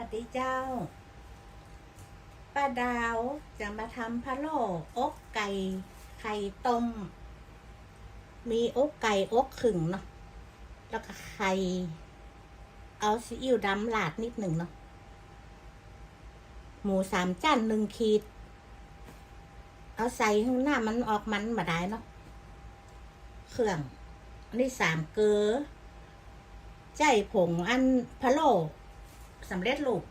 วัสดีเจ้า ป้าดาวจะมาทำพะโล้อกไก่ ไข่ต้ม มีอกไก่อกขึงเนาะ แล้วก็ไข่ เอาซีอิ๊วดำหลาดนิดหนึ่งเนาะ หมูสามจานหนึ่งขีด เอาใส่ข้างหน้ามันออกมันมาได้เนาะ เครื่อง อันนี้สามเกลือใจผงอันพะโล้ สำเร็จรูป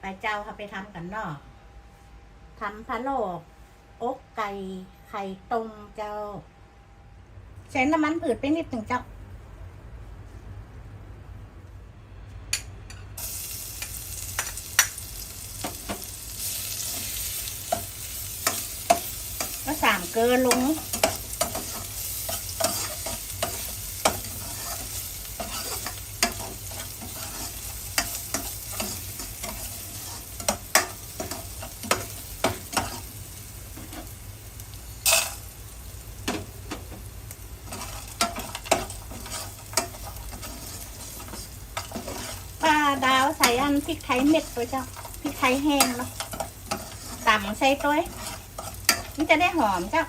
ไปเจ้าค่ะไปทำกันเนาะทำพะโล้อกไก่ไข่ต้มเจ้า ใช้น้ำมันผืดไปนิดหนึ่งเจ้าก็สามเกลือลง ปลาดาพริกไทยเม็ดตัวเจ้าพริกไทยแห้งเนาะตำใส่ตัวมันจะได้หอมเจ้า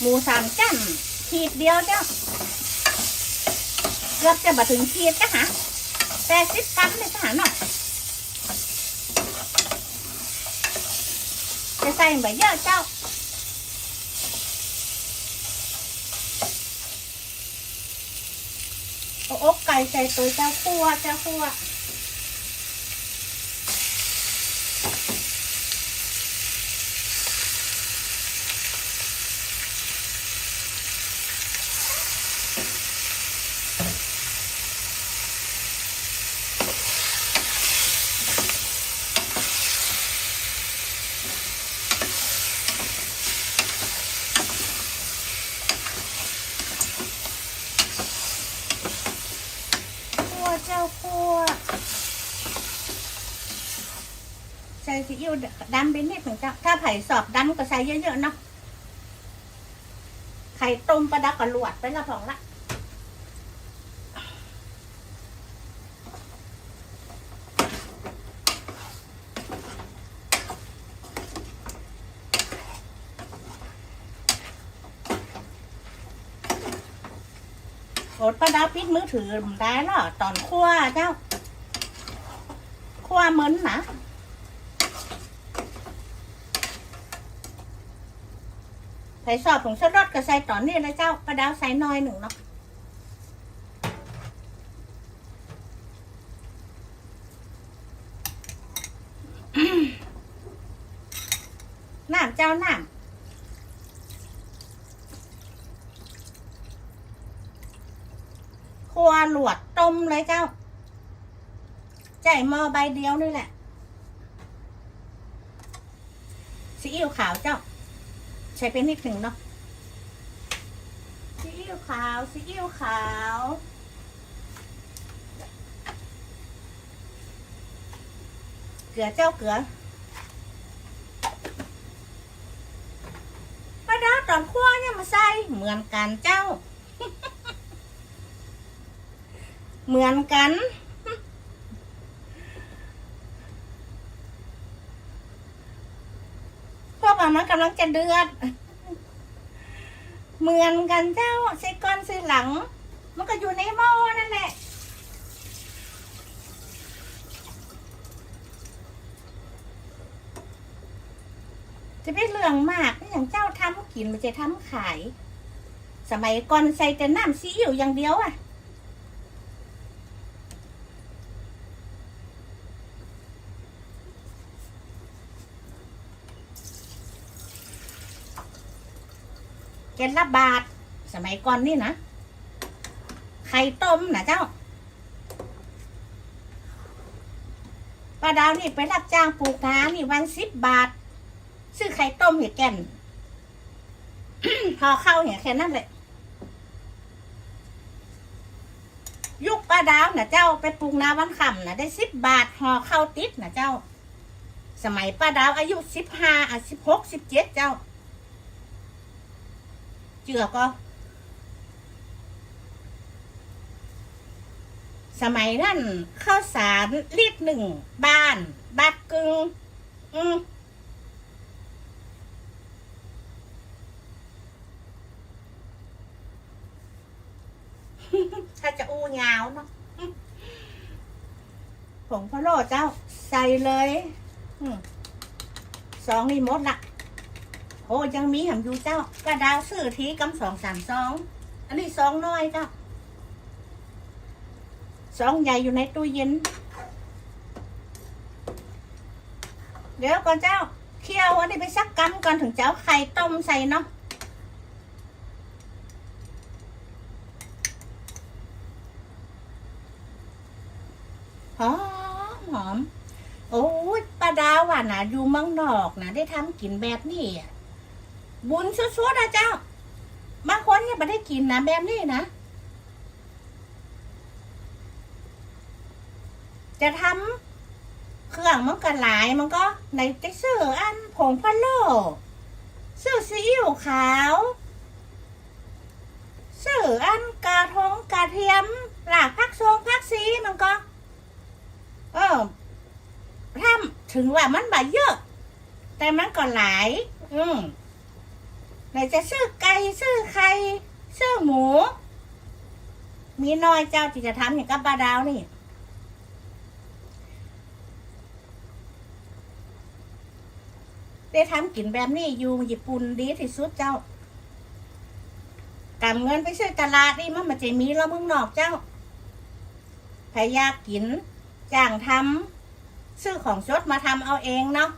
หมูสามจั่นขีดเดียวเจ้าเกือบจะมาถึงขีดจ้ะฮะ แปดสิบกรัมเลยจ้ะหน่อยจะใส่ใบเยอะเจ้า เอาอกไก่ใส่ตัวเจ้าคั่วเจ้าคั่ว คั่วเจ้าคั่วใส่ซีอิ๊วดำไปนิดหนึ่งจ้าถ้าไผ่สอบดำก็ใส่เยอะๆเนาะไข่ต้มประดับกับลวดไปละพองละโอดประดาปิดมือถือได้หรอตอนคั่วเจ้าคั่วเหมือนนะ ส่ซอสผงชูรสก็ใส่ตอนนี้เลยเจ้าประดาวใส่น้อยหนึ่งเนาะน้ำเจ้าน้ำครัวหลวดต้มเลยเจ้า ใจมอใบเดียวนี่แหละซีอิ๊วขาวเจ้า ใช้เป็นนิดหนึ่งเนาะซีอิ๊วขาวซีอิ๊วขาวเกลือเจ้าเกลือป้าดาตอนคั่วเนี่ยมาใส่เหมือนกันเจ้า เหมือนกัน เพราะว่ามัน กำลังจะเดือด เหมือนกันเจ้าใส่ก้อนใส่หลัง มันก็อยู่ในหม้อนั่นแหละจะไม่เรื่องมากอย่างเจ้าทำกินมันจะทำขาย สมัยก่อนใส่แต่น้ำซีอิ๊วอย่างเดียวอะ กล็ดละบาท สมัยก่อนนี่นะ ไข่ต้มนะเจ้า ป้าดาวนี่ไปรับจ้างปลูกนานี่วันสิบบาท ซื้อไข่ต้มเหี่ยแก่น พอเข้าเหี่ยแค่นั้นเลยยุคป้าดาวนะเจ้าไปปรุงนาวันคำนะได้สิบบาทห่อข้าวติดนะเจ้า สมัยป้าดาวอายุสิบห้าอะสิบหกสิบเจ็ดเจ้า เจือก็ สมัยนั้นข้าวสารลิตรหนึ่งบ้านบาทกึ่งอืมถ้าจะอู้ยาวเนาะผงพะโล้เจ้า ใส่เลยอสองนี่มดละ โอ้ยังมีหำอยู่เจ้ากระดาวซื้อทีกำสองสามสองอันนี้สองน้อยเจ้าสองใหญ่อยู่ในตู้เย็น เดี๋ยวก่อนเจ้าเคี่ยวอันนี้ไปสักกำก่อนถึงเจ้าไข่ต้มใส่เนาะหอมหอม โอ้ยป้าดาวอะนะอยู่เมืองนอกนะได้ทำกินแบบนี้อะ บุญสุดๆนะเจ้า บางคนเนี่ยไม่ได้กินนะแบบนี้นะ จะทำเครื่องมันก็หลายมันก็ในจะซื้ออันผงพะโล้ซื้อซีอิ๊วขาวซื้ออันกาทงกาเทียม หลากพักทรงพักซีมันก็ เออถ้าถึงว่ามันบ่เยอะ แต่มันก็หลาย อืม ไหนจะซื้อไก่ซื้อไข่ซื้อหมู มีน้อยเจ้าที่จะทำอย่างกับบาดาวนี่ ได้ทำกินแบบนี้อยู่ญี่ปุ่นดีที่สุดเจ้ากำเงินไปซื้อตลาดนี่มันมันจะมีแล้วเมืองนอกเจ้าใครอยากกินจ้างทำซื้อของสดมาทำเอาเองเนาะ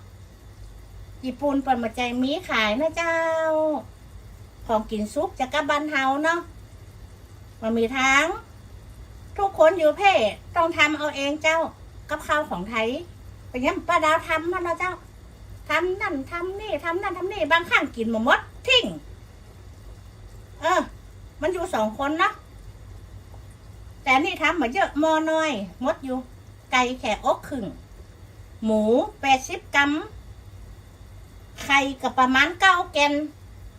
ญี่ปุ่นเปิดมาใจมีขายนะเจ้า ของกินซุปจากกับบันเฮาเนาะมันมีทั้ง ทุกคนอยู่เพ่ต้องทำเอาเองเจ้ากับข้าวของไทยเป็นยังป้าดาวทำมันนะเจ้าทำนั่นทำนี่ทำนั่นทำนี่บางข้างกินหมดมดทิ้งเออ มันอยู่สองคนเนาะแต่นี่ทำมาเยอะมอน้อย มดอยู่ ไก่แขกอกครึ่งหมูแปดสิบกรัม ไข่กับประมาณเก้าแกน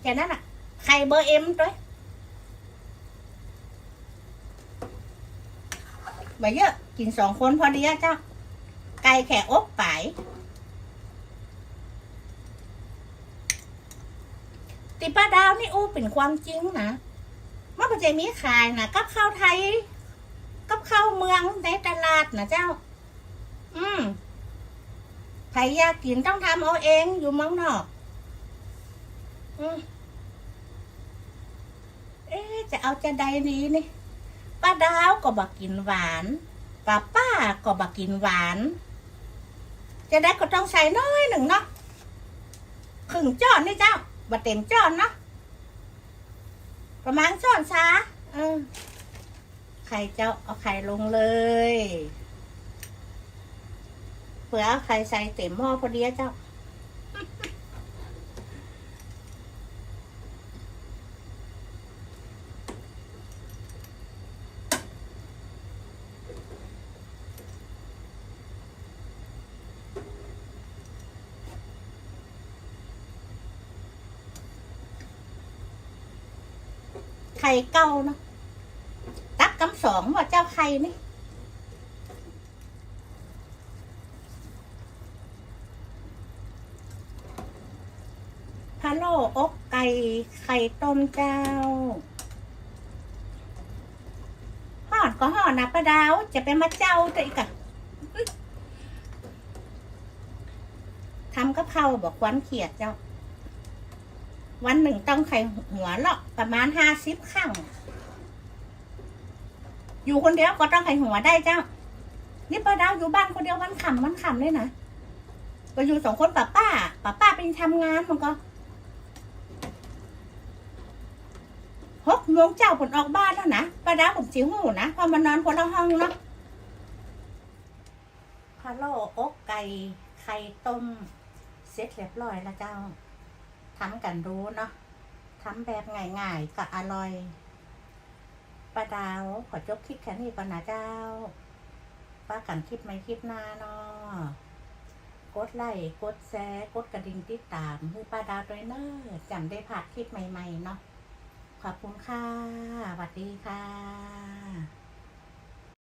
แค่นั้นอะ ไข่เบอร์เอ็มด้วยมาเยอะ กินสองคนพอดีอะเจ้า ไก่แขกอกไปติป้าดาวนี่อู้เป็นความจริงนะมันปัจจัยมีขายนะกับข้าวไทย กับข้าวเมืองในตลาดนะเจ้า อืม ใครอยากกินต้องทำเอาเองอยู่เมืองนอกอเอ๊จะเอาจะใดดีนี่ป้าดาวก็บักกินหวานป้าป้าก็บักกินหวาน จะได้ก็ต้องใส่น้อยหนึ่งเนาะครึ่งจ้อนนี่เจ้าบัเต็มจ้อนเนาะประมาณจ้อนช้าเออไข่เจ้าเอาไข่ลงเลย ผื่อเอาไข่ใส่เต็มหม้อพอดีอะเจ้า ไข่เก่าเนาะตักกำสองว่าเจ้าไข่นี่พะโล้ อกไก่ ไข่ต้มเจ้าห่อนก็ห่อนนะป้าดาว จะไปมาเจ้าตัวอีกอะทำกับข้าวบอกวันเขียดเจ้า วันหนึ่งต้องไข่หัวเลาะประมาณห้าสิบครั้ง อยู่คนเดียวก็ต้องไข่หัวได้เจ้า นี่ป้าดาวอยู่บ้านคนเดียววันขำวันขำเลยนะก็อยู่สองคนป้าป้าป้าป้าไปทำงานมันก็ หลวงเจ้าผลออกบ้านแล้วนะป้าดาผมสิหูนะพอมานอนคนละห้องเนาะพะโล้อกไก่ไข่ต้มเสร็จเรียบร้อยแล้วเจ้าทำกันรู้เนาะทำแบบง่ายๆก็อร่อยป้าดาวขอจบคลิปแค่นี้ก่อนนะเจ้าป้ากันคลิปไม่คลิปหน้าเนาะกดไลค์กดแชร์กดกระดิ่งติดตามคือป้าดาวด้วยเนอะจำได้ผ่านคลิปใหม่ๆเนาะ ขอบคุณค่ะสวัสดีค่ะ